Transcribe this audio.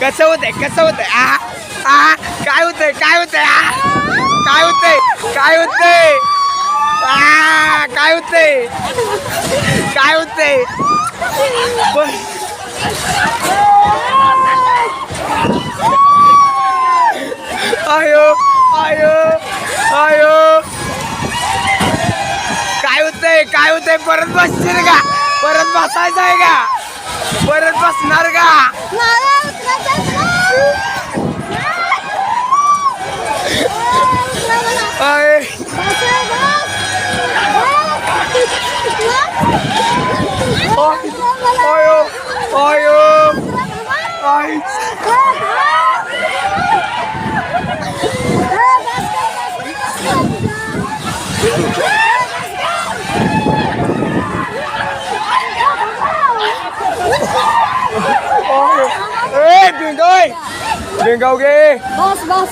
कसं होतंय कसं होतंय? आ आ काय होतंय काय होतंय आ? काय होतंय काय होतंय? आ काय होतंय? काय होतंय? आयो आयो आयो. काय होतंय काय होतंय? परत बसशील का? परत बसायचं आहे का? परत बसणार का? Ê, Tuyền ơi! Tuyền cầu! Boss, boss!